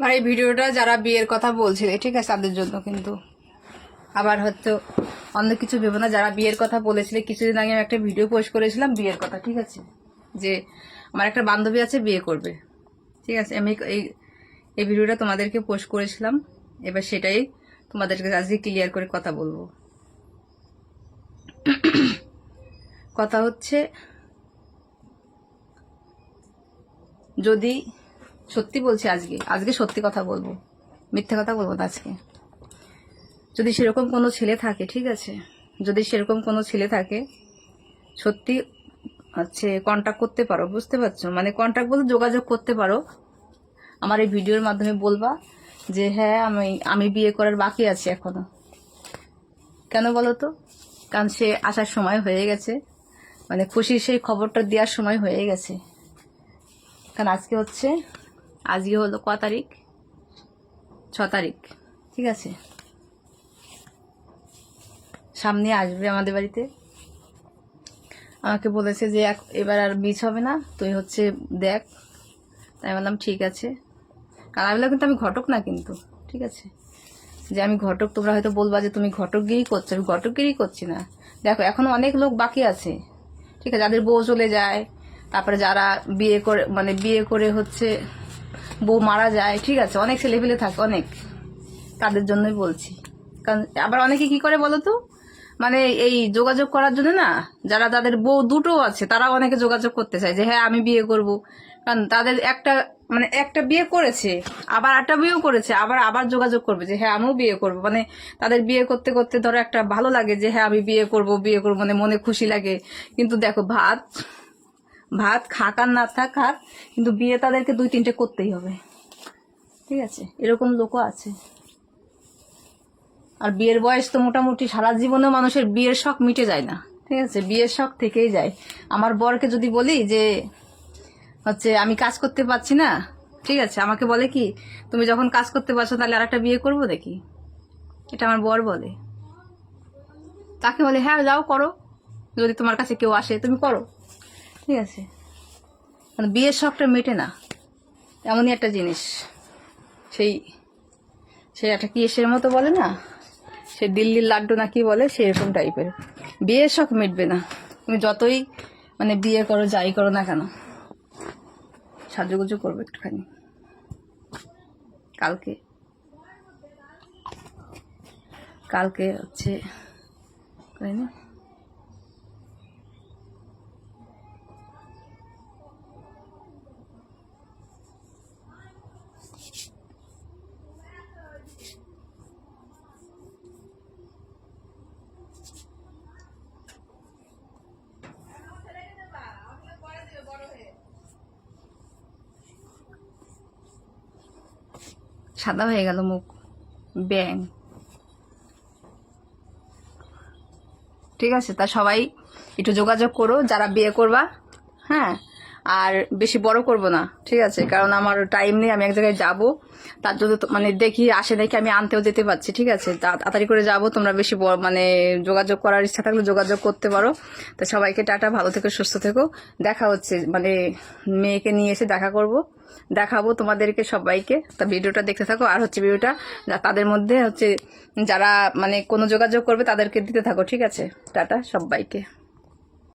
আমার এই ভিডিওটা যারা বিয়ের কথা বলছিলে, ঠিক আছে, তাদের জন্য কিন্তু। আবার হয়তো অন্য কিছু ভেবো না, যারা বিয়ের কথা বলেছিলে, কিছুদিন আগে আমি একটা ভিডিও পোস্ট করেছিলাম বিয়ের কথা, ঠিক আছে? যে আমার একটা বান্ধবী আছে, বিয়ে করবে। ঠিক আছে, আমি এই এই ভিডিওটা তোমাদেরকে পোস্ট করেছিলাম। এবার সেটাই তোমাদেরকে আজকে ক্লিয়ার করে কথা বলব। কথা হচ্ছে, যদি সত্যি বলছি আজকে আজকে সত্যি কথা বলব। মিথ্যে কথা বলব না আজকে। যদি সেরকম কোনো ছেলে থাকে, ঠিক আছে? যদি সেরকম কোনো ছেলে থাকে, সত্যি হচ্ছে কন্ট্যাক্ট করতে পারো, বুঝতে পারছ? মানে কন্ট্যাক্ট বলতে যোগাযোগ করতে পারো। আমার এই ভিডিওর মাধ্যমে বলবা যে হ্যাঁ আমি আমি বিয়ে করার বাকি আছে এখনও। কেন বলো তো? কারণ সে আসার সময় হয়ে গেছে। মানে খুশির সেই খবরটা দেওয়ার সময় হয়ে গেছে। কারণ আজকে হচ্ছে আজকে হলো ক তারিখ? ছ তারিখ। ঠিক আছে? সামনে আসবে আমাদের বাড়িতে। আমাকে বলেছে যে এবার আর মিস হবে না, তুই হচ্ছে দেখ। তাই বললাম, ঠিক আছে। বললাম, কিন্তু আমি ঘটক না কিন্তু। ঠিক আছে? যে আমি ঘটক, তোমরা হয়তো বলবা যে তুমি ঘটকগিরি করছ। আমি ঘটকগিরি করছি না। দেখো, এখনও অনেক লোক বাকি আছে। ঠিক আছে? যাদের বউ চলে যায়, তারপরে যারা বিয়ে করে মানে বিয়ে করে হচ্ছে বউ মারা যায়, ঠিক আছে? অনেক ছেলেপিলে থাকে, অনেক। তাদের জন্যই বলছি। কারণ আবার অনেকে কি করে বলো তো? মানে এই যোগাযোগ করার জন্য না, যারা তাদের বউ দুটো আছে, তারা অনেকে যোগাযোগ করতে চায় যে হ্যাঁ আমি বিয়ে করব। কারণ তাদের একটা মানে একটা বিয়ে করেছে, আবার একটা বিয়েও করেছে, আবার আবার যোগাযোগ করবে যে হ্যাঁ আমিও বিয়ে করব। মানে তাদের বিয়ে করতে করতে ধরো একটা ভালো লাগে যে হ্যাঁ আমি বিয়ে করব বিয়ে করব। মানে মনে খুশি লাগে। কিন্তু দেখো, ভাত ভাত খাক আর না থাক খাক কিন্তু বিয়ে তাদেরকে দুই তিনটে করতেই হবে। ঠিক আছে? এরকম লোকও আছে। আর বিয়ের বয়স তো মোটামুটি সারা জীবনে মানুষের বিয়ের শখ মিটে যায় না। ঠিক আছে? বিয়ের শখ থেকেই যায়। আমার বরকে যদি বলি যে, হচ্ছে আমি কাজ করতে পারছি না, ঠিক আছে? আমাকে বলে কি, তুমি যখন কাজ করতে পারছ তাহলে আর একটা বিয়ে করব দেখি। এটা আমার বর বলে। তাকে বলে হ্যাঁ যাও করো। যদি তোমার কাছে কেউ আসে, তুমি করো। ঠিক আছে। মানে বিয়ের শখটা মেটে না। এমনই একটা জিনিস। সেই, সে একটা কি এসের মতো বলে না? সে দিল্লির লাড্ডু না কি বলে, সেরকম টাইপের। বিয়ের শখ মিটবে না। তুমি যতই মানে বিয়ে করো, যাই করো না কেন, সাজুগুজু করবে একটুখানি। কালকে কালকে হচ্ছে সাদা হয়ে গেল মুখ। ব্যাং। ঠিক আছে, তা সবাই একটু যোগাযোগ করো, যারা বিয়ে করবা হ্যাঁ? আর বেশি বড় করব না, ঠিক আছে? কারণ আমার টাইম নেই, আমি এক জায়গায় যাব। তার জন্য মানে দেখি, আসে নাকি আমি আনতেও যেতে পারছি, ঠিক আছে? তাড়াতাড়ি করে যাব, তোমরা বেশি মানে যোগাযোগ করার ইচ্ছা থাকলে যোগাযোগ করতে পারো। তো সবাইকে টাটা, ভালো থেকো, সুস্থ থেকো। দেখা হচ্ছে মানে মেয়েকে নিয়ে এসে দেখা করব। দেখাবো তোমাদেরকে সবাইকে। তা ভিডিওটা দেখতে থাকো, আর হচ্ছে ভিডিওটা তাদের মধ্যে হচ্ছে যারা মানে কোনো যোগাযোগ করবে তাদেরকে দিতে থাকো, ঠিক আছে? টাটা সবাইকে।